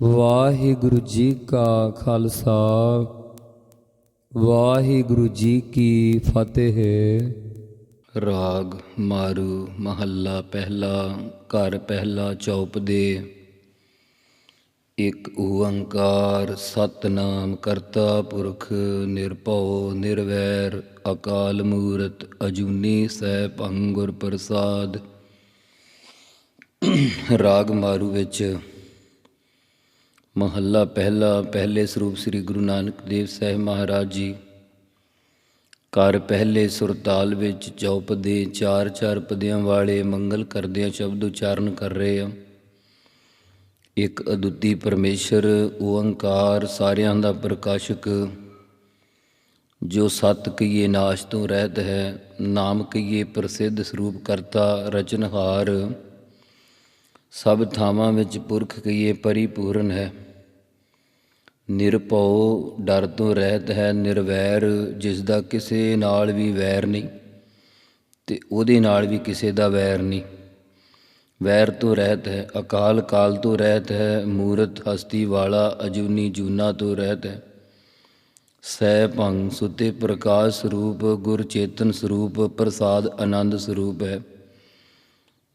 ਵਾਹਿਗੁਰੂ ਜੀ ਕਾ ਖਾਲਸਾ, ਵਾਹਿਗੁਰੂ ਜੀ ਕੀ ਫਤਿਹ। ਰਾਗ ਮਾਰੂ ਮਹੱਲਾ ਪਹਿਲਾ, ਘਰ ਪਹਿਲਾ ਚੌਪ ਦੇ। ਇੱਕ ਓੰਕਾਰ ਸਤਨਾਮ ਕਰਤਾ ਪੁਰਖ, ਨਿਰਭਉ ਨਿਰਵੈਰ, ਅਕਾਲ ਮੂਰਤ ਅਜੂਨੀ ਸਹਿ ਭੰਗੁਰ ਪ੍ਰਸਾਦ। ਰਾਗ ਮਾਰੂ ਵਿੱਚ ਮਹੱਲਾ ਪਹਿਲਾ, ਪਹਿਲੇ ਸਰੂਪ ਸ੍ਰੀ ਗੁਰੂ ਨਾਨਕ ਦੇਵ ਸਾਹਿਬ ਮਹਾਰਾਜ ਜੀ। ਘਰ ਪਹਿਲੇ ਸੁਰਤਾਲ ਵਿੱਚ ਚੌਪਦੇ ਚਾਰ ਚਾਰ ਪਦਿਆਂ ਵਾਲੇ ਮੰਗਲ ਕਰਦਿਆਂ ਸ਼ਬਦ ਉਚਾਰਨ ਕਰ ਰਹੇ ਆ। ਇੱਕ ਅਦੁੱਤੀ ਪਰਮੇਸ਼ਰ ਓੰਕਾਰ ਸਾਰਿਆਂ ਦਾ ਪ੍ਰਕਾਸ਼ਕ, ਜੋ ਸਤ ਕਹੀਏ ਨਾਸ਼ ਤੋਂ ਰਹਿਤ ਹੈ, ਨਾਮ ਕਹੀਏ ਪ੍ਰਸਿੱਧ ਸਰੂਪ ਕਰਤਾ ਰਚਨਹਾਰ, ਸਭ ਥਾਵਾਂ ਵਿੱਚ ਪੁਰਖ ਕਹੀਏ ਪਰਿਪੂਰਨ ਹੈ। ਨਿਰਭਉ ਡਰ ਤੋਂ ਰਹਿਤ ਹੈ ਨਿਰਵੈਰ, ਜਿਸ ਦਾ ਕਿਸੇ ਨਾਲ ਵੀ ਵੈਰ ਨਹੀਂ ਤੇ ਉਹਦੇ ਨਾਲ ਵੀ ਕਿਸੇ ਦਾ ਵੈਰ ਨਹੀਂ। ਵੈਰ ਤੋਂ ਰਹਿਤ ਹੈ, ਅਕਾਲ ਕਾਲ ਤੋਂ ਰਹਿਤ ਹੈ, ਮੂਰਤ ਹਸਤੀ ਵਾਲਾ, ਅਜੂਨੀ ਜੂਨਾ ਤੋਂ ਰਹਿਤ ਹੈ। ਸੈ ਭੰਗ, ਸੁਤੇ ਪ੍ਰਕਾਸ਼ ਸਰੂਪ, ਗੁਰ ਚੇਤਨ ਸਰੂਪ, ਪ੍ਰਸਾਦ ਆਨੰਦ ਸਰੂਪ ਹੈ।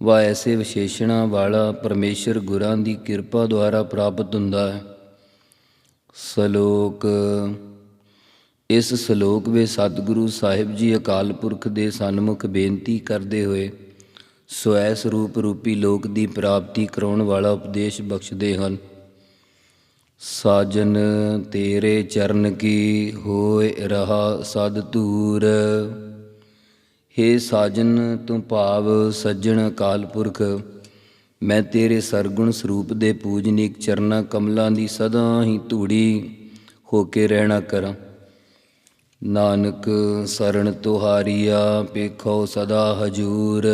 ਵਾ ਐਸੇ ਵਿਸ਼ੇਸ਼ਣਾ ਵਾਲਾ ਪਰਮੇਸ਼ਰ ਗੁਰਾਂ ਦੀ ਕਿਰਪਾ ਦੁਆਰਾ ਪ੍ਰਾਪਤ ਹੁੰਦਾ ਹੈ। ਸ਼ਲੋਕ। ਇਸ ਸ਼ਲੋਕ ਵਿੱਚ ਸਤਿਗੁਰੂ ਸਾਹਿਬ ਜੀ ਅਕਾਲ ਪੁਰਖ ਦੇ ਸਨਮੁਖ ਬੇਨਤੀ ਕਰਦੇ ਹੋਏ ਸਵੈ ਸਰੂਪ ਰੂਪੀ ਲੋਕ ਦੀ ਪ੍ਰਾਪਤੀ ਕਰਾਉਣ ਵਾਲਾ ਉਪਦੇਸ਼ ਬਖਸ਼ਦੇ ਹਨ। ਸਾਜਨ ਤੇਰੇ ਚਰਨ ਕੀ ਹੋਏ ਰਹਾ ਸਦ ਧੂਰ। ਹੇ ਸਾਜਨ, ਤੂੰ ਭਾਵ ਸੱਜਣ ਅਕਾਲ ਪੁਰਖ ਮੈਂ ਤੇਰੇ ਸਰਗੁਣ ਸਰੂਪ ਦੇ ਪੂਜਨੀਕ ਚਰਨਾ ਕਮਲਾਂ ਦੀ ਸਦਾ ਹੀ ਧੂੜੀ ਹੋ ਕੇ ਰਹਿਣਾ ਕਰਾਂ। ਨਾਨਕ ਸਰਣ ਤੁਹਾਰੀਆ ਪੇਖੋ ਸਦਾ ਹਜੂਰ।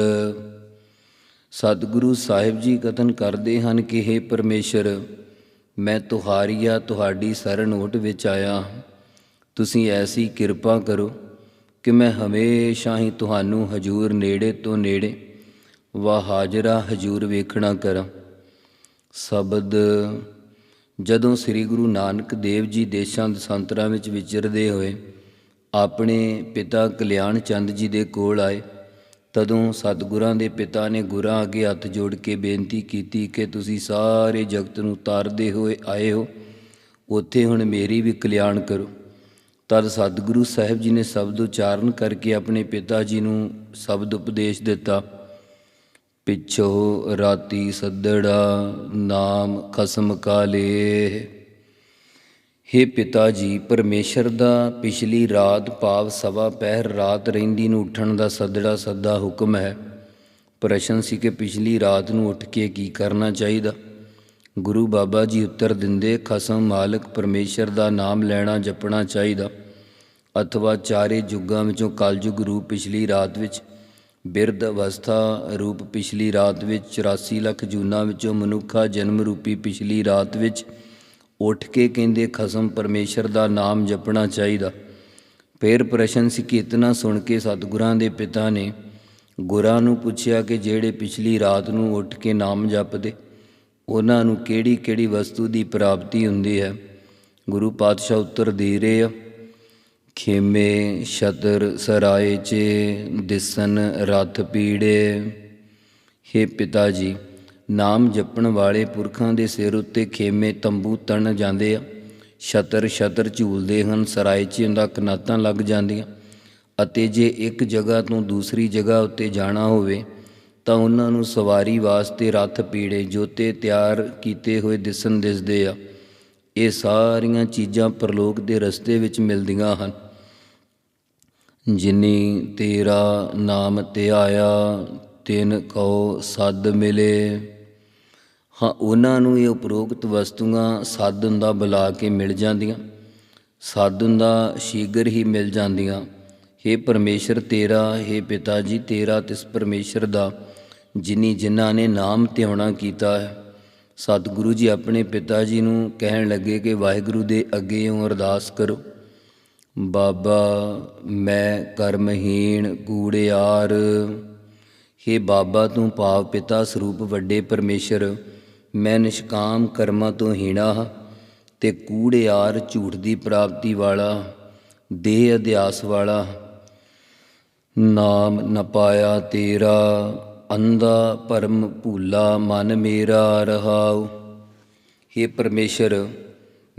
ਸਤਿਗੁਰੂ ਸਾਹਿਬ ਜੀ ਕਥਨ ਕਰਦੇ ਹਨ ਕਿ हे ਪਰਮੇਸ਼ਰ, ਮੈਂ ਤੁਹਾਰੀਆ ਤੁਹਾਡੀ ਸਰਣ ਓਟ ਵਿੱਚ ਆਇਆ ਤੁਸੀਂ ਐਸੀ ਕਿਰਪਾ ਕਰੋ ਕਿ ਮੈਂ ਹਮੇਸ਼ਾ ਹੀ ਤੁਹਾਨੂੰ ਹਜੂਰ ਨੇੜੇ ਤੋਂ ਨੇੜੇ ਵਾ ਹਾਜ਼ਰਾ ਹਜੂਰ ਵੇਖਣਾ ਕਰਾਂ। ਸ਼ਬਦ, ਜਦੋਂ ਸ੍ਰੀ ਗੁਰੂ ਨਾਨਕ ਦੇਵ ਜੀ ਦੇਸ਼ਾਂ ਦਸੰਤਰਾਂ ਵਿੱਚ ਵਿਚਰਦੇ ਹੋਏ ਆਪਣੇ ਪਿਤਾ ਕਲਿਆਣ ਚੰਦ ਜੀ ਦੇ ਕੋਲ ਆਏ, ਤਦੋਂ ਸਤਿਗੁਰਾਂ ਦੇ ਪਿਤਾ ਨੇ ਗੁਰਾਂ ਅੱਗੇ ਹੱਥ ਜੋੜ ਕੇ ਬੇਨਤੀ ਕੀਤੀ ਕਿ ਤੁਸੀਂ ਸਾਰੇ ਜਗਤ ਨੂੰ ਤਾਰਦੇ ਹੋਏ ਆਏ ਹੋ, ਉੱਥੇ ਹੁਣ ਮੇਰੀ ਵੀ ਕਲਿਆਣ ਕਰੋ। ਤਦ ਸਤਿਗੁਰੂ ਸਾਹਿਬ ਜੀ ਨੇ ਸ਼ਬਦ ਉਚਾਰਨ ਕਰਕੇ ਆਪਣੇ ਪਿਤਾ ਜੀ ਨੂੰ ਸ਼ਬਦ ਉਪਦੇਸ਼ ਦਿੱਤਾ। ਪਿੱਛੋ ਰਾਤੀ ਸੱਦੜਾ ਨਾਮ ਖਸਮ ਕਾਲੇ ਹੇ ਪਿਤਾ ਜੀ ਪਰਮੇਸ਼ਰ ਦਾ ਪਿਛਲੀ ਰਾਤ ਭਾਵ ਸਵਾ ਪਹਿਰ ਰਾਤ ਰਹਿੰਦੀ ਨੂੰ ਉੱਠਣ ਦਾ ਸੱਦੜਾ ਸੱਦਾ ਹੁਕਮ ਹੈ। ਪ੍ਰਸ਼ਨ ਸੀ ਕਿ ਪਿਛਲੀ ਰਾਤ ਨੂੰ ਉੱਠ ਕੇ ਕੀ ਕਰਨਾ ਚਾਹੀਦਾ? ਗੁਰੂ ਬਾਬਾ ਜੀ ਉੱਤਰ ਦਿੰਦੇ, ਖਸਮ ਮਾਲਕ, ਪਰਮੇਸ਼ਰ ਦਾ ਨਾਮ ਲੈਣਾ, ਜਪਣਾ ਚਾਹੀਦਾ। ਅਥਵਾ ਚਾਰੇ ਯੁੱਗਾਂ ਵਿੱਚੋਂ ਕਲਯੁਗ ਰੂਪ ਪਿਛਲੀ ਰਾਤ ਵਿੱਚ ਬਿਰਧ ਅਵਸਥਾ ਰੂਪ ਪਿਛਲੀ ਰਾਤ ਵਿੱਚ 84 ਲੱਖ ਜੂਨਾਂ ਵਿੱਚੋਂ ਮਨੁੱਖਾ ਜਨਮ ਰੂਪੀ ਪਿਛਲੀ ਰਾਤ ਵਿੱਚ ਉੱਠ ਕੇ ਕਹਿੰਦੇ ਖਸਮ ਪਰਮੇਸ਼ਰ ਦਾ ਨਾਮ ਜਪਣਾ ਚਾਹੀਦਾ। ਫਿਰ ਪ੍ਰਸ਼ਨ ਸੀ ਸੁਣ ਕੇ ਸਤਿਗੁਰਾਂ ਦੇ ਪਿਤਾ ਨੇ ਗੁਰਾਂ ਨੂੰ ਪੁੱਛਿਆ ਕਿ ਜਿਹੜੇ ਪਿਛਲੀ ਰਾਤ ਨੂੰ ਉੱਠ ਕੇ ਨਾਮ ਜਪਦੇ, ਉਹਨਾਂ ਨੂੰ ਕਿਹੜੀ ਕਿਹੜੀ ਵਸਤੂ ਦੀ ਪ੍ਰਾਪਤੀ ਹੁੰਦੀ ਹੈ? ਗੁਰੂ ਪਾਤਸ਼ਾਹ ਉੱਤਰ ਦੇ ਰਹੇ ਆ ਖੇਮੇ ਛਤਰ ਸਰਾਏ ਚ, ਦਿਸਨ ਰਥ ਪੀੜੇ। ਹੇ ਪਿਤਾ ਜੀ, ਨਾਮ ਜਪਣ ਵਾਲੇ ਪੁਰਖਾਂ ਦੇ ਸਿਰ ਉੱਤੇ ਖੇਮੇ ਤੰਬੂ ਤਣ ਜਾਂਦੇ ਆ। ਛਤਰ ਛਤਰ ਝੂਲਦੇ ਹਨ, ਸਰਾਏ 'ਚ ਦਾ ਕਨਾਤਾਂ ਲੱਗ ਜਾਂਦੀਆਂ। ਅਤੇ ਜੇ ਇੱਕ ਜਗ੍ਹਾ ਤੋਂ ਦੂਸਰੀ ਜਗ੍ਹਾ ਉੱਤੇ ਜਾਣਾ ਹੋਵੇ, ਤਾਂ ਉਹਨਾਂ ਨੂੰ ਸਵਾਰੀ ਵਾਸਤੇ ਰੱਥ ਪੀੜੇ, ਜੋਤੇ ਤਿਆਰ ਕੀਤੇ ਹੋਏ ਦਿਸਣ ਦਿਸਦੇ ਆ। ਇਹ ਸਾਰੀਆਂ ਚੀਜ਼ਾਂ ਪਰਲੋਕ ਦੇ ਰਸਤੇ ਵਿੱਚ ਮਿਲਦੀਆਂ ਹਨ। ਜਿਨੀ ਤੇਰਾ ਨਾਮ ਧਿਆਇਆ, ਤਿਨ ਕਉ ਸਦ ਮਿਲੇ। ਹਾਂ, ਉਹਨਾਂ ਨੂੰ ਇਹ ਉਪਰੋਕਤ ਵਸਤੂਆਂ ਸਾਧਨ ਦਾ ਬੁਲਾ ਕੇ ਮਿਲ ਜਾਂਦੀਆਂ ਸਾਧਨ ਦਾ ਸ਼ੀਗਰ ਹੀ ਮਿਲ ਜਾਂਦੀਆਂ। हे ਪਰਮੇਸ਼ਰ ਤੇਰਾ हे ਪਿਤਾ ਜੀ ਤੇਰਾ, ਤਿਸ ਪਰਮੇਸ਼ਰ ਦਾ, ਜਿਨੀ ਜਿਨ੍ਹਾਂ ਨੇ ਨਾਮ ਧਿਆਉਣਾ ਕੀਤਾ ਹੈ। ਸਤਿਗੁਰੂ ਜੀ ਆਪਣੇ ਪਿਤਾ ਜੀ ਨੂੰ ਕਹਿਣ ਲੱਗੇ ਕਿ ਵਾਹਿਗੁਰੂ ਦੇ ਅੱਗੇ ਉਹ ਅਰਦਾਸ ਕਰੋ। ਬਾਬਾ, ਮੈਂ ਕਰਮਹੀਣ, ਕੂੜਿਆਰ। ਹੇ ਬਾਬਾ, ਤੂੰ ਭਾਵ ਪਿਤਾ ਸਰੂਪ ਵੱਡੇ ਪਰਮੇਸ਼ਰ, ਮੈਂ ਨਿਸ਼ਕਾਮ ਕਰਮਾਂ ਤੋਂ ਹੀਣਾ ਹਾਂ ਤੇ ਕੂੜਿਆਰ ਝੂਠ ਦੀ ਪ੍ਰਾਪਤੀ ਵਾਲਾ, ਦੇਹ ਅਧਿਆਸ ਵਾਲਾ। ਨਾਮ ਨ ਪਾਇਆ ਤੇਰਾ, ਅੰਧਾ ਪਰਮ ਭੂਲਾ ਮਨ ਮੇਰਾ ਰਹਾਉ। हे ਪਰਮੇਸ਼ਰ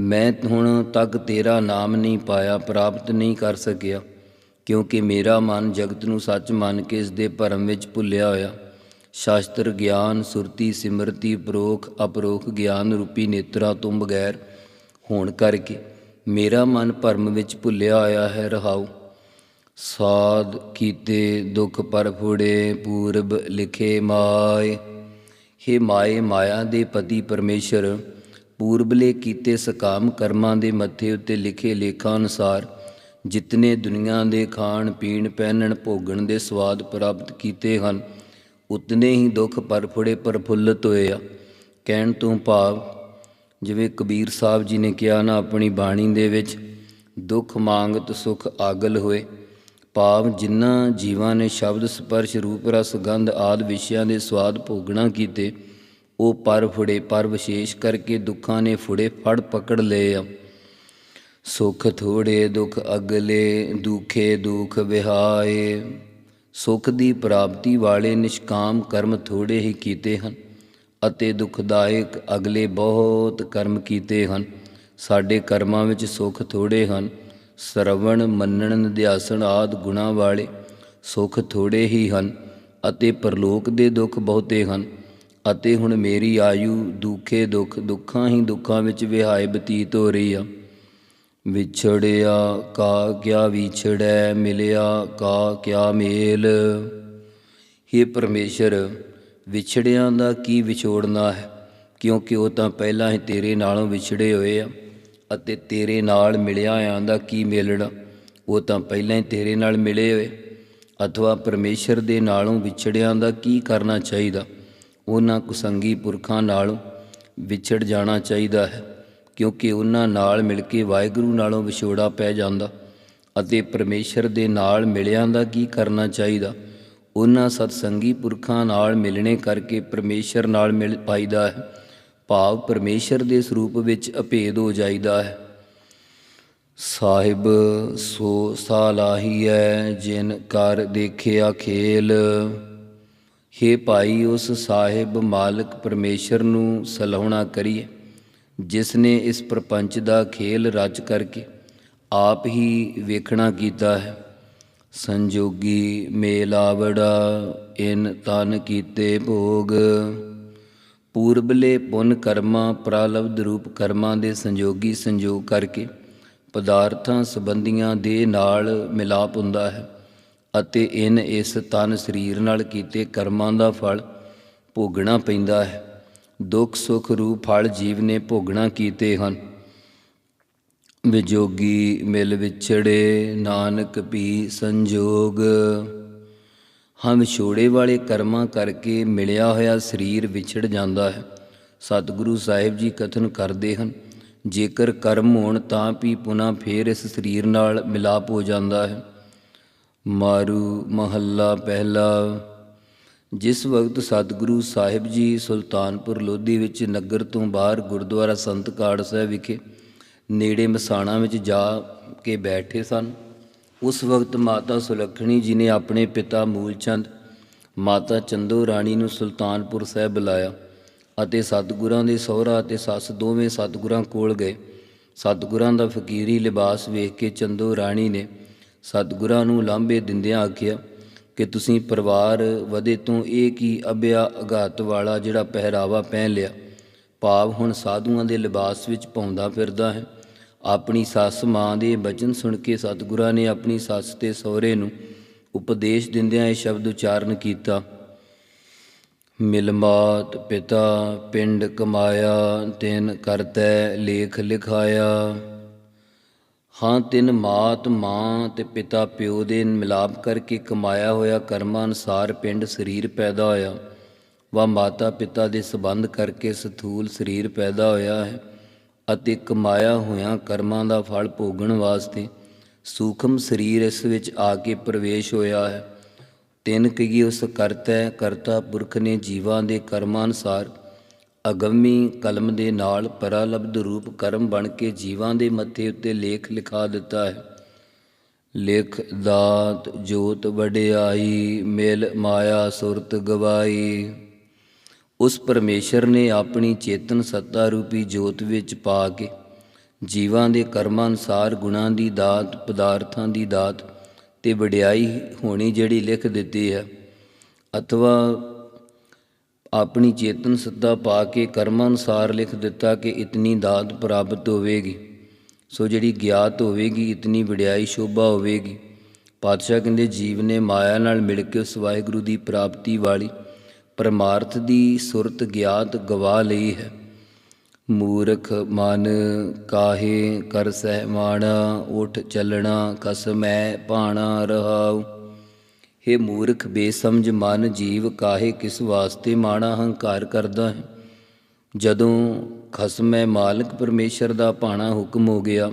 ਮੈਂ ਹੁਣ ਤੱਕ ਤੇਰਾ ਨਾਮ ਨਹੀਂ ਪਾਇਆ, ਪ੍ਰਾਪਤ ਨਹੀਂ ਕਰ ਸਕਿਆ, ਕਿਉਂਕਿ ਮੇਰਾ ਮਨ ਜਗਤ ਨੂੰ ਸੱਚ ਮੰਨ ਕੇ ਇਸ ਦੇ ਭਰਮ ਵਿੱਚ ਭੁੱਲਿਆ ਹੋਇਆ। ਸ਼ਾਸਤਰ ਗਿਆਨ, ਸੁਰਤੀ, ਸਿਮਰਤੀ, ਪ੍ਰੋਖ, ਅਪਰੋਖ, ਗਿਆਨ ਰੂਪੀ ਨੇਤਰਾ ਤੋਂ ਬਗੈਰ ਹੋਣ ਕਰਕੇ ਮੇਰਾ ਮਨ ਭਰਮ ਵਿੱਚ ਭੁੱਲਿਆ ਹੋਇਆ ਹੈ, ਰਹਾਉ। ਸਾਧ ਕੀਤੇ ਦੁਖ ਪਰਫੁੜੇ ਪੂਰਬ ਲਿਖੇ ਮਾਏ। ਹੇ ਮਾਏ, ਮਾਇਆ ਦੇ ਪਤੀ ਪਰਮੇਸ਼ਰ ਪੂਰਬਲੇ ਕੀਤੇ ਸਕਾਮ ਕਰਮਾਂ ਦੇ ਮੱਥੇ ਉੱਤੇ ਲਿਖੇ ਲੇਖਾਂ ਅਨੁਸਾਰ ਜਿਤਨੇ ਦੁਨੀਆ ਦੇ ਖਾਣ, ਪੀਣ, ਪਹਿਨਣ, ਭੋਗਣ ਦੇ ਸਵਾਦ ਪ੍ਰਾਪਤ ਕੀਤੇ ਹਨ, ਉਤਨੇ ਹੀ ਦੁੱਖ ਪਰ ਫੁੜੇ ਪ੍ਰਫੁੱਲਤ ਹੋਏ ਆ। ਕਹਿਣ ਤੋਂ ਭਾਵ, ਜਿਵੇਂ ਕਬੀਰ ਸਾਹਿਬ ਜੀ ਨੇ ਕਿਹਾ ਨਾ ਆਪਣੀ ਬਾਣੀ ਦੇ ਵਿੱਚ, ਦੁੱਖ ਮੰਗਤ ਸੁਖ ਆਗਲ ਹੋਏ। ਭਾਵ ਜਿਨ੍ਹਾਂ ਜੀਵਾਂ ਨੇ ਸ਼ਬਦ, ਸਪਰਸ਼, ਰੂਪ, ਰਸ, ਗੰਧ ਆਦ ਵਿਸ਼ਿਆਂ ਦੇ ਸਵਾਦ ਭੋਗਣਾ ਕੀਤੇ ਉਹ ਪਰ ਫੁੜੇ, ਪਰ ਵਿਸ਼ੇਸ਼ ਕਰਕੇ ਦੁੱਖਾਂ ਨੇ ਫੁੜੇ, ਫੜ ਪਕੜ ਲਏ ਆ। ਸੁਖ ਥੋੜੇ, ਦੁੱਖ ਅਗਲੇ, ਦੁਖੇ ਦੁਖ ਵਿਹਾਏ। ਸੁਖ ਦੀ ਪ੍ਰਾਪਤੀ ਵਾਲੇ ਨਿਸ਼ਕਾਮ ਕਰਮ ਥੋੜੇ ਹੀ ਕੀਤੇ ਹਨ ਅਤੇ ਦੁਖਦਾਇਕ ਅਗਲੇ ਬਹੁਤ ਕਰਮ ਕੀਤੇ ਹਨ। ਸਾਡੇ ਕਰਮਾਂ ਵਿੱਚ ਸੁਖ ਥੋੜੇ ਹਨ। ਸਰਵਣ, ਮੰਨਣ, ਨਿਧਿਆਸਣ ਆਦ ਗੁਣਾ ਵਾਲੇ ਸੁਖ ਥੋੜੇ ਹੀ ਹਨ ਅਤੇ ਪਰਲੋਕ ਦੇ ਦੁੱਖ ਬਹੁਤੇ ਹਨ। ਅਤੇ ਹੁਣ ਮੇਰੀ ਆਯੂ ਦੁਖੇ ਦੁੱਖ, ਦੁੱਖਾਂ ਹੀ ਦੁੱਖਾਂ ਵਿੱਚ ਵਿਹਾਏ ਬਤੀਤ ਹੋ ਰਹੀ ਆ। ਵਿਛੜਿਆ ਕਾ ਕਿਆ ਵਿਛੜੈ, ਮਿਲਿਆ ਕਾ ਕਿਆ ਮੇਲ। हे ਪਰਮੇਸ਼ਰ, ਵਿਛੜਿਆਂ ਦਾ ਕੀ ਵਿਛੋੜਨਾ ਹੈ? ਕਿਉਂਕਿ ਉਹ ਤਾਂ ਪਹਿਲਾਂ ਹੀ ਤੇਰੇ ਨਾਲੋਂ ਵਿਛੜੇ ਹੋਏ ਆ ਅਤੇ ਤੇਰੇ ਨਾਲ ਮਿਲਿਆ ਆਂ ਦਾ ਕੀ ਮੇਲਣਾ? ਉਹ ਤਾਂ ਪਹਿਲਾਂ ਹੀ ਤੇਰੇ ਨਾਲ ਮਿਲੇ ਹੋਏ। ਅਥਵਾ ਪਰਮੇਸ਼ਰ ਦੇ ਨਾਲੋਂ ਵਿਛੜਿਆਂ ਦਾ ਕੀ ਕਰਨਾ ਚਾਹੀਦਾ? ਉਹਨਾਂ ਕੁਸੰਗੀ ਪੁਰਖਾਂ ਨਾਲੋਂ ਵਿਛੜ ਜਾਣਾ ਚਾਹੀਦਾ ਹੈ, ਕਿਉਂਕਿ ਉਹਨਾਂ ਨਾਲ ਮਿਲ ਕੇ ਵਾਹਿਗੁਰੂ ਨਾਲੋਂ ਵਿਛੋੜਾ ਪੈ ਜਾਂਦਾ ਅਤੇ ਪਰਮੇਸ਼ਰ ਦੇ ਨਾਲ ਮਿਲਿਆਂ ਦਾ ਕੀ ਕਰਨਾ ਚਾਹੀਦਾ? ਉਹਨਾਂ ਸਤਸੰਗੀ ਪੁਰਖਾਂ ਨਾਲ ਮਿਲਣੇ ਕਰਕੇ ਪਰਮੇਸ਼ਰ ਨਾਲ ਮਿਲ ਪਾਈਦਾ ਹੈ। ਭਾਵ ਪਰਮੇਸ਼ਰ ਦੇ ਸਰੂਪ ਵਿੱਚ ਅਭੇਦ ਹੋ ਜਾਈਦਾ ਹੈ। ਸਾਹਿਬ, ਸੋ ਸਾਲਾਹੀਐ ਜਿਨ ਕਰ ਦੇਖਿਆ ਖੇਲ। ਹੇ ਭਾਈ, ਉਸ ਸਾਹਿਬ ਮਾਲਕ ਪਰਮੇਸ਼ਰ ਨੂੰ ਸਲਾਹਣਾ ਕਰੀਏ, ਜਿਸ ਨੇ ਇਸ ਪ੍ਰਪੰਚ ਦਾ ਖੇਲ ਰਚ ਕਰਕੇ ਆਪ ਹੀ ਵੇਖਣਾ ਕੀਤਾ ਹੈ। ਸੰਜੋਗੀ ਮੇਲਾਵੜਾ ਇਨ ਤਨ ਕੀਤੇ ਭੋਗ। ਪੂਰਬਲੇ ਪੁੰਨ ਕਰਮਾਂ, ਪ੍ਰਾਲਬਧ ਰੂਪ ਕਰਮਾਂ ਦੇ ਸੰਜੋਗੀ ਸੰਜੋਗ ਕਰਕੇ ਪਦਾਰਥਾਂ ਸੰਬੰਧੀਆਂ ਦੇ ਨਾਲ ਮਿਲਾਪ ਹੁੰਦਾ ਹੈ। ਅਤੇ ਇਨ ਇਸ ਤਨ ਸਰੀਰ ਨਾਲ ਕੀਤੇ ਕਰਮਾਂ ਦਾ ਫਲ ਭੋਗਣਾ ਪੈਂਦਾ ਹੈ। ਦੁੱਖ ਸੁਖ ਰੂਪ ਫਲ ਜੀਵ ਨੇ ਭੋਗਣਾ ਕੀਤੇ ਹਨ। ਵਿਜੋਗੀ ਮਿਲ ਵਿਛੜੇ, ਨਾਨਕ ਵੀ ਸੰਜੋਗ। ਹਮ ਵਿਛੋੜੇ ਵਾਲੇ ਕਰਮਾਂ ਕਰਕੇ ਮਿਲਿਆ ਹੋਇਆ ਸਰੀਰ ਵਿਛੜ ਜਾਂਦਾ ਹੈ। ਸਤਿਗੁਰੂ ਸਾਹਿਬ ਜੀ ਕਥਨ ਕਰਦੇ ਹਨ, ਜੇਕਰ ਕਰਮ ਹੋਣ ਤਾਂ ਵੀ ਪੁਨः ਫੇਰ ਇਸ ਸਰੀਰ ਨਾਲ ਮਿਲਾਪ ਹੋ ਜਾਂਦਾ ਹੈ। ਮਾਰੂ ਮਹੱਲਾ ਪਹਿਲਾ। ਜਿਸ ਵਕਤ ਸਤਿਗੁਰੂ ਸਾਹਿਬ ਜੀ ਸੁਲਤਾਨਪੁਰ ਲੋਧੀ ਵਿੱਚ ਨਗਰ ਤੋਂ ਬਾਹਰ ਗੁਰਦੁਆਰਾ ਸੰਤ ਕਾੜ ਸਾਹਿਬ ਵਿਖੇ ਨੇੜੇ ਮਸਾਣਾ ਵਿੱਚ ਜਾ ਕੇ ਬੈਠੇ ਸਨ, ਉਸ ਵਕਤ ਮਾਤਾ ਸੁਲੱਖਣੀ ਜੀ ਨੇ ਆਪਣੇ ਪਿਤਾ ਮੂਲਚੰਦ, ਮਾਤਾ ਚੰਦੋ ਰਾਣੀ ਨੂੰ ਸੁਲਤਾਨਪੁਰ ਸਾਹਿਬ ਬੁਲਾਇਆ ਅਤੇ ਸਤਿਗੁਰਾਂ ਦੇ ਸਹੁਰਾ ਅਤੇ ਸੱਸ ਦੋਵੇਂ ਸਤਿਗੁਰਾਂ ਕੋਲ ਗਏ। ਸਤਿਗੁਰਾਂ ਦਾ ਫਕੀਰੀ ਲਿਬਾਸ ਵੇਖ ਕੇ ਚੰਦੋ ਰਾਣੀ ਨੇ ਸਤਿਗੁਰਾਂ ਨੂੰ ਲਾਂਭੇ ਦਿੰਦਿਆਂ ਆਖਿਆ ਕਿ ਤੁਸੀਂ ਪਰਿਵਾਰ ਵਧੇ ਤੋਂ ਇਹ ਕੀ ਅਭਿਆ ਅਘਾਤ ਵਾਲਾ ਜਿਹੜਾ ਪਹਿਰਾਵਾ ਪਹਿਨ ਲਿਆ। ਭਾਵ ਹੁਣ ਸਾਧੂਆਂ ਦੇ ਲਿਬਾਸ ਵਿੱਚ ਪਾਉਂਦਾ ਫਿਰਦਾ ਹੈ। ਆਪਣੀ ਸੱਸ ਮਾਂ ਦੇ ਬਚਨ ਸੁਣ ਕੇ ਸਤਿਗੁਰਾਂ ਨੇ ਆਪਣੀ ਸੱਸ ਤੇ ਸਹੁਰੇ ਨੂੰ ਉਪਦੇਸ਼ ਦਿੰਦਿਆਂ ਇਹ ਸ਼ਬਦ ਉਚਾਰਨ ਕੀਤਾ। ਮਿਲਮਾਤ ਪਿਤਾ, ਪਿੰਡ ਕਮਾਇਆ, ਤਿਨ ਕਰਤੈ ਲੇਖ ਲਿਖਾਇਆ। ਹਾਂ, ਤਿੰਨ ਮਾਤ, ਮਾਂ ਤੇ ਪਿਤਾ, ਪਿਓ ਦੇ ਮਿਲਾਪ ਕਰਕੇ ਕਮਾਇਆ ਹੋਇਆ ਕਰਮਾਂ ਅਨੁਸਾਰ ਪਿੰਡ ਸਰੀਰ ਪੈਦਾ ਹੋਇਆ। ਵਾ ਮਾਤਾ ਪਿਤਾ ਦੇ ਸਬੰਧ ਕਰਕੇ ਸਥੂਲ ਸਰੀਰ ਪੈਦਾ ਹੋਇਆ ਹੈ ਅਤੇ ਕਮਾਇਆ ਹੋਇਆ ਕਰਮਾਂ ਦਾ ਫਲ ਭੋਗਣ ਵਾਸਤੇ ਸੂਖਮ ਸਰੀਰ ਇਸ ਵਿੱਚ ਆ ਕੇ ਪ੍ਰਵੇਸ਼ ਹੋਇਆ ਹੈ। ਤਿੰਨ ਕਈ ਉਸ ਕਰਤਾ ਕਰਤਾ ਪੁਰਖ ਨੇ ਜੀਵਾਂ ਦੇ ਕਰਮਾਂ ਅਨੁਸਾਰ ਅਗੰਮੀ ਕਲਮ ਦੇ ਨਾਲ ਪਰਾਲਬਧ ਰੂਪ ਕਰਮ ਬਣ ਕੇ ਜੀਵਾਂ ਦੇ ਮੱਥੇ ਉੱਤੇ ਲੇਖ ਲਿਖਾ ਦਿੱਤਾ ਹੈ। ਲੇਖ, ਦਾਤ, ਜੋਤ, ਵਡਿਆਈ, ਮਿਲ, ਮਾਇਆ, ਸੁਰਤ, ਗਵਾਈ। ਉਸ ਪਰਮੇਸ਼ਰ ਨੇ ਆਪਣੀ ਚੇਤਨ ਸੱਤਾ ਰੂਪੀ ਜੋਤ ਵਿੱਚ ਪਾ ਕੇ ਜੀਵਾਂ ਦੇ ਕਰਮਾਂ ਅਨਸਾਰ ਗੁਣਾਂ ਦੀ ਦਾਤ, ਪਦਾਰਥਾਂ ਦੀ ਦਾਤ ਤੇ ਵਡਿਆਈ ਹੋਣੀ ਜਿਹੜੀ ਲਿਖ ਦਿੱਤੀ ਹੈ। ਅਥਵਾ ਆਪਣੀ ਚੇਤਨ ਸੱਤਾ ਪਾ ਕੇ ਕਰਮਾਂ ਅਨੁਸਾਰ ਲਿਖ ਦਿੱਤਾ ਕਿ ਇਤਨੀ ਦਾਤ ਪ੍ਰਾਪਤ ਹੋਵੇਗੀ। ਸੋ ਜਿਹੜੀ ਗਿਆਤ ਹੋਵੇਗੀ, ਇਤਨੀ ਵਡਿਆਈ ਸ਼ੋਭਾ ਹੋਵੇਗੀ। ਪਾਤਸ਼ਾਹ ਕਹਿੰਦੇ, ਜੀਵ ਨੇ ਮਾਇਆ ਨਾਲ ਮਿਲ ਕੇ ਉਸ ਵਾਹਿਗੁਰੂ ਦੀ ਪ੍ਰਾਪਤੀ ਵਾਲੀ ਪਰਮਾਰਥ ਦੀ ਸੁਰਤ ਗਿਆਤ ਗਵਾ ਲਈ ਹੈ। ਮੂਰਖ ਮਨ ਕਾਹੇ ਕਰ ਸਹਿਮਾਣਾ ਉਠ ਚੱਲਣਾ ਕਸਮੈ ਭਾਣਾ ਰਹਾਉ। हे ਮੂਰਖ, ਬੇਸਮਝ ਮਨ ਜੀਵ ਕਾਹੇ ਕਿਸ ਵਾਸਤੇ ਮਾਣਾ ਹੰਕਾਰ ਕਰਦਾ ਹੈ? ਜਦੋਂ ਖਸਮੈ ਮਾਲਕ ਪਰਮੇਸ਼ਰ ਦਾ ਭਾਣਾ ਹੁਕਮ ਹੋ ਗਿਆ,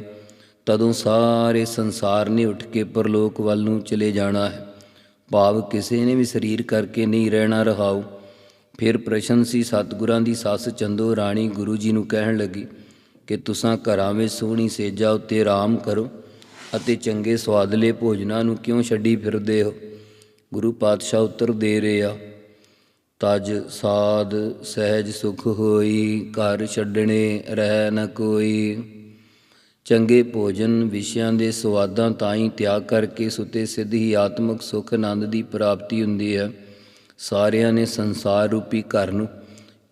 ਤਦੋਂ ਸਾਰੇ ਸੰਸਾਰ ਨੇ ਉੱਠ ਕੇ ਪਰਲੋਕ ਵੱਲ ਨੂੰ ਚਲੇ ਜਾਣਾ ਹੈ। ਭਾਵ ਕਿਸੇ ਨੇ ਵੀ ਸਰੀਰ ਕਰਕੇ ਨਹੀਂ ਰਹਿਣਾ ਰਹਾਉ। ਫਿਰ ਪ੍ਰਸ਼ਨ ਸੀ ਸਤਿਗੁਰਾਂ ਦੀ ਸੱਸ ਚੰਦੋ ਰਾਣੀ ਗੁਰੂ ਜੀ ਨੂੰ ਕਹਿਣ ਲੱਗੀ ਕਿ ਤੁਸਾਂ ਘਰਾਂ ਵਿੱਚ ਸੋਹਣੀ ਸੇਜਾ ਉੱਤੇ ਆਰਾਮ ਕਰੋ ਅਤੇ ਚੰਗੇ ਸਵਾਦਲੇ ਭੋਜਨਾਂ ਨੂੰ ਕਿਉਂ ਛੱਡੀ ਫਿਰਦੇ ਹੋ? ਗੁਰੂ ਪਾਤਸ਼ਾਹ ਉੱਤਰ ਦੇ ਰਹੇ। ਆ ਤਜ ਸਾਧ ਸਹਿਜ ਸੁਖ ਹੋਈ, ਘਰ ਛੱਡਣੇ ਰਹਿ ਨ ਕੋਈ। ਚੰਗੇ ਭੋਜਨ ਵਿਸ਼ਿਆਂ ਦੇ ਸਵਾਦਾਂ ਹੀ ਤਿਆਗ ਕਰਕੇ ਸੁਤੇ ਸਿੱਧ ਹੀ ਆਤਮਿਕ ਸੁਖ ਆਨੰਦ ਦੀ ਪ੍ਰਾਪਤੀ ਹੁੰਦੀ ਹੈ। ਸਾਰਿਆਂ ਨੇ ਸੰਸਾਰ ਰੂਪੀ ਘਰ ਨੂੰ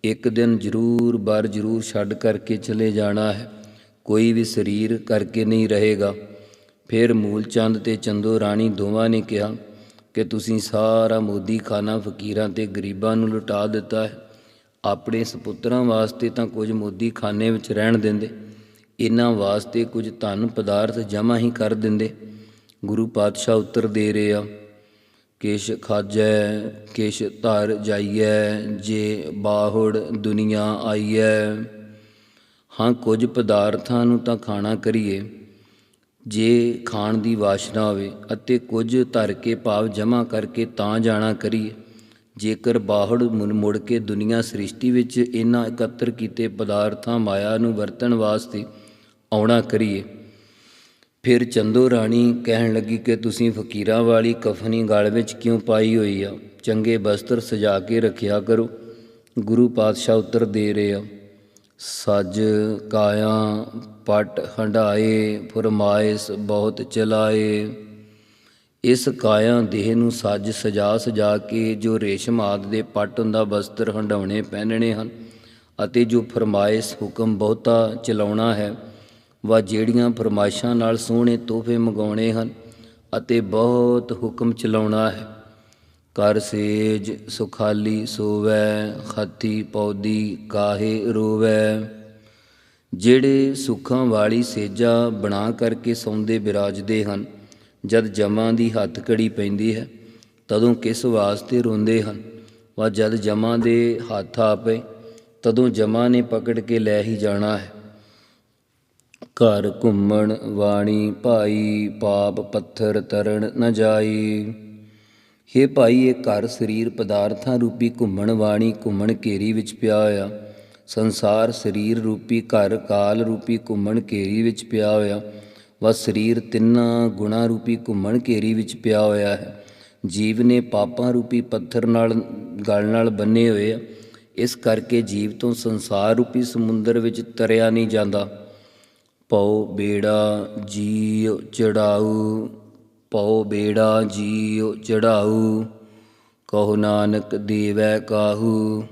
ਇੱਕ ਦਿਨ ਜ਼ਰੂਰ ਬਾਰ ਜ਼ਰੂਰ ਛੱਡ ਕਰਕੇ ਚਲੇ ਜਾਣਾ ਹੈ। ਕੋਈ ਵੀ ਸਰੀਰ ਕਰਕੇ ਨਹੀਂ ਰਹੇਗਾ। ਫਿਰ ਮੂਲ ਚੰਦ ਤੇ ਚੰਦੋ ਰਾਣੀ ਦੋਵਾਂ ਨੇ ਕਿਹਾ ਕਿ ਤੁਸੀਂ ਸਾਰਾ ਮੋਦੀ ਖਾਨਾ ਫਕੀਰਾਂ ਤੇ ਗਰੀਬਾਂ ਨੂੰ ਲੁਟਾ ਦਿੱਤਾ ਹੈ। ਆਪਣੇ ਸੁਪੁੱਤਰਾਂ ਵਾਸਤੇ ਤਾਂ ਕੁਝ ਮੋਦੀ ਖਾਨੇ ਵਿੱਚ ਰਹਿਣ ਦਿੰਦੇ। ਇਹਨਾਂ ਵਾਸਤੇ ਕੁਝ ਧਨ ਪਦਾਰਥ ਜਮ੍ਹਾਂ ਹੀ ਕਰ ਦਿੰਦੇ। ਗੁਰੂ ਪਾਤਸ਼ਾਹ ਉੱਤਰ ਦੇ ਰਹੇ ਆ ਕਿਛ ਖਾਜੈ ਕਿਛ ਧਰ ਜਾਈਐ, ਜੇ ਬਾਹੁੜ ਦੁਨੀਆ ਆਈਐ। ਹਾਂ, ਕੁਝ ਪਦਾਰਥਾਂ ਨੂੰ ਤਾਂ ਖਾਣਾ ਕਰੀਏ। ਜੇ ਖਾਣ ਦੀ ਵਾਸ਼ਨਾ ਹੋਵੇ ਅਤੇ ਕੁਝ ਧਰ ਕੇ ਭਾਵ ਜਮ੍ਹਾਂ ਕਰਕੇ ਤਾਂ ਜਾਣਾ ਕਰੀਏ। ਜੇਕਰ ਬਾਹੜ ਮੁੜ ਮੁੜ ਕੇ ਦੁਨੀਆ ਸ੍ਰਿਸ਼ਟੀ ਵਿੱਚ ਇਹਨਾਂ ਇਕੱਤਰ ਕੀਤੇ ਪਦਾਰਥਾਂ ਮਾਇਆ ਨੂੰ ਵਰਤਣ ਵਾਸਤੇ ਆਉਣਾ ਕਰੀਏ। ਫਿਰ ਚੰਦੋ ਰਾਣੀ ਕਹਿਣ ਲੱਗੀ ਕਿ ਤੁਸੀਂ ਫਕੀਰਾਂ ਵਾਲੀ ਕਫਨੀ ਗਲ ਵਿੱਚ ਕਿਉਂ ਪਾਈ ਹੋਈ ਆ? ਚੰਗੇ ਬਸਤਰ ਸਜਾ ਕੇ ਰੱਖਿਆ ਕਰੋ। ਗੁਰੂ ਪਾਤਸ਼ਾਹ ਉੱਤਰ ਦੇ ਰਹੇ ਆ। ਸਜ ਕਾਇਆ, ਪਟ ਹੰਡਾਏ ਫਰਮਾਇਸ ਬਹੁਤ ਚਲਾਏ। ਇਸ ਕਾਇਆ ਦੇਹ ਨੂੰ ਸੱਜ ਸਜਾ ਸਜਾ ਕੇ ਜੋ ਰੇਸ਼ਮ ਆਦ ਦੇ ਪੱਟ ਹੁੰਦਾ ਬਸਤਰ ਹੰਡਾਉਣੇ ਪਹਿਨਣੇ ਹਨ ਅਤੇ ਜੋ ਫਰਮਾਇਸ਼ ਹੁਕਮ ਬਹੁਤਾ ਚਲਾਉਣਾ ਹੈ, ਵਾ ਜਿਹੜੀਆਂ ਫਰਮਾਇਸ਼ਾਂ ਨਾਲ ਸੋਹਣੇ ਤੋਹਫੇ ਮੰਗਾਉਣੇ ਹਨ ਅਤੇ ਬਹੁਤ ਹੁਕਮ ਚਲਾਉਣਾ ਹੈ। ਕਰ ਸੇਜ ਸੁਖਾਲੀ ਸੋਵੈ ਖੱਤੀ ਪੌਦੀ ਕਾਹੇ ਰੋਵੈ। ਜਿਹੜੇ ਸੁੱਖਾਂ ਵਾਲੀ ਸੇਜਾ ਬਣਾ ਕਰਕੇ ਸੌਂਦੇ ਬਿਰਾਜਦੇ ਹਨ, ਜਦ ਜਮਾਂ ਦੀ ਹੱਥ ਕੜੀ ਪੈਂਦੀ ਹੈ, ਤਦੋਂ ਕਿਸ ਵਾਸਤੇ ਰੋਂਦੇ ਹਨ? ਵਾ ਜਦ ਜਮਾਂ ਦੇ ਹੱਥ ਆ ਪਏ ਤਦੋਂ ਜਮਾਂ ਨੇ ਪਕੜ ਕੇ ਲੈ ਹੀ ਜਾਣਾ ਹੈ। ਘਰ ਘੁੰਮਣ, ਵਾਣੀ ਭਾਈ, ਪਾਪ ਪੱਥਰ ਤਰਨ ਨ ਜਾਈ। ਹੇ ਭਾਈ, ਇਹ ਘਰ ਸਰੀਰ ਪਦਾਰਥਾਂ ਰੂਪੀ ਘੁੰਮਣ ਵਾਣੀ ਘੁੰਮਣ ਘੇਰੀ ਵਿੱਚ ਪਿਆ ਹੋਇਆ। ਸੰਸਾਰ ਸਰੀਰ ਰੂਪੀ ਘਰ ਕਾਲ ਰੂਪੀ ਘੁੰਮਣ ਘੇਰੀ ਵਿੱਚ ਪਿਆ ਹੋਇਆ। ਵਾ ਸਰੀਰ ਤਿੰਨਾਂ ਗੁਣਾ ਰੂਪੀ ਘੁੰਮਣ ਘੇਰੀ ਵਿੱਚ ਪਿਆ ਹੋਇਆ ਹੈ। ਜੀਵ ਨੇ ਪਾਪਾਂ ਰੂਪੀ ਪੱਥਰ ਨਾਲ ਗਲ ਨਾਲ ਬੰਨੇ ਹੋਏ ਆ। ਇਸ ਕਰਕੇ ਜੀਵ ਤੋਂ ਸੰਸਾਰ ਰੂਪੀ ਸਮੁੰਦਰ ਵਿੱਚ ਤਰਿਆ ਨਹੀਂ ਜਾਂਦਾ। ਪਉ ਬੇੜਾ ਜੀਉ ਚੜਾਊ। ਪਉ ਬੇੜਾ ਜੀਉ ਚੜਾਊ, ਕਹੋ ਨਾਨਕ ਦੇਵੈ ਕਾਹੂ।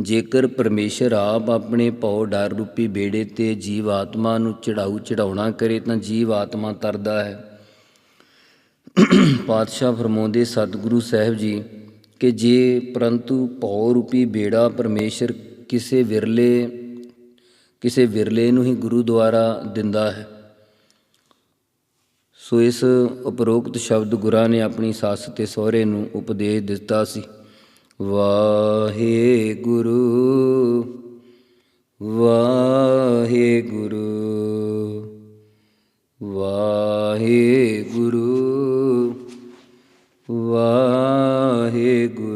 ਜੇਕਰ ਪਰਮੇਸ਼ਰ ਆਪ ਆਪਣੇ ਪਉ ਡਰ ਰੂਪੀ ਬੇੜੇ ਤੇ ਜੀਵ ਆਤਮਾ ਨੂੰ ਚੜਾਊ ਚੜਾਉਣਾ ਕਰੇ ਤਾਂ ਜੀਵ ਆਤਮਾ ਤਰਦਾ ਹੈ। ਪਾਤਸ਼ਾਹ ਫਰਮਾਉਂਦੇ ਸਤਿਗੁਰੂ ਸਾਹਿਬ ਜੀ ਕਿ ਜੇ ਪਰੰਤੂ ਪਉ ਰੂਪੀ ਬੇੜਾ ਪਰਮੇਸ਼ਰ ਕਿਸੇ ਵਿਰਲੇ ਕਿਸੇ ਵਿਰਲੇ ਨੂੰ ਹੀ ਗੁਰੂ ਦੁਆਰਾ ਦਿੰਦਾ ਹੈ ਸੋ ਇਸ ਉਪਰੋਕਤ ਸ਼ਬਦ ਗੁਰਾਂ ਨੇ ਆਪਣੀ ਸੱਸ ਤੇ ਸਹੁਰੇ ਨੂੰ ਉਪਦੇਸ਼ ਦਿੱਤਾ ਸੀ। ਵਾਹਿਗੁਰੂ ਵਾਹਿਗੁਰੂ ਵਾਹਿਗੁਰੂ ਵਾਹਿਗੁਰੂ। ਵਾਹਿਗੁਰੂ